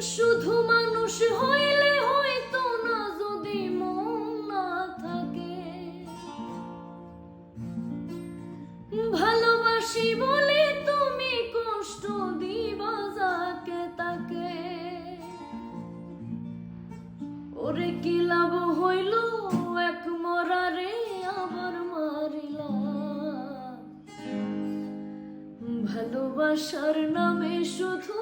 শুধু মানুষ হইলে হয়তো না, যদি মন না থাকে। ভালোবাসি বলে তুমি কষ্ট দিবা যাকে তাকে। ওরে কি লাভ হইল এক মরারে আবার মারিলা? ভালোবাসার নামে শুধু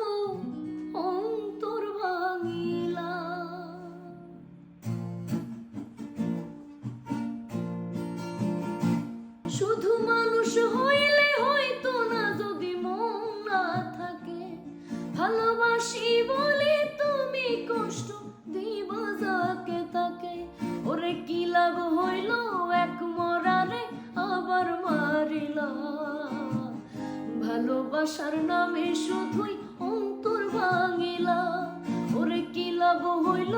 মানুষ হইলে হয়তো না, যদি মন না থাকে। ভালোবাসি বলে তুমি কষ্ট দিবা যাকে তাকে। ওরে কি লাভ হইল এক মরারে আবার মারিলা? ভালোবাসার নামে শুধুই অন্তর ভাঙিলা। ওরে কি লাভ হইল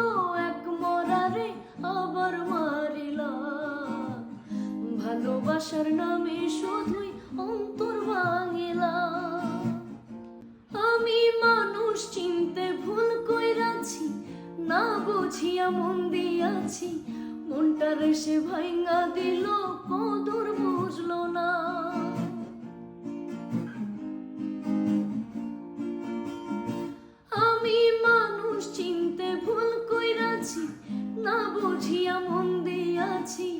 এক মরারে আবার মারিলা? ভালোবাসার নামে শুধুই অন্তর ভাঙিলা আমি মানুষ চিনতে ভুল কইরাছি, না বুঝিয়া মন দিয়াছি, মনটারে সে ভাইঙ্গা দিল, কদর বুঝলো না। আমি মানুষ চিনতে ভুল না বুঝিয়া মন দিয়াছি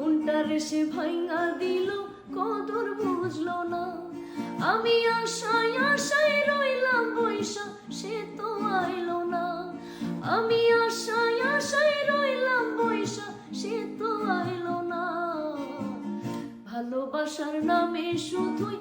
মনটারে সে ভাঙা দিল, কদর বুঝলো না। আমি আশায় আশায় রইলাম বৈশা, সে তো আইলো না। আমি আশায় আশায় রইলাম বৈশা, সে তো আইলো না। ভালোবাসার নামে শুধুই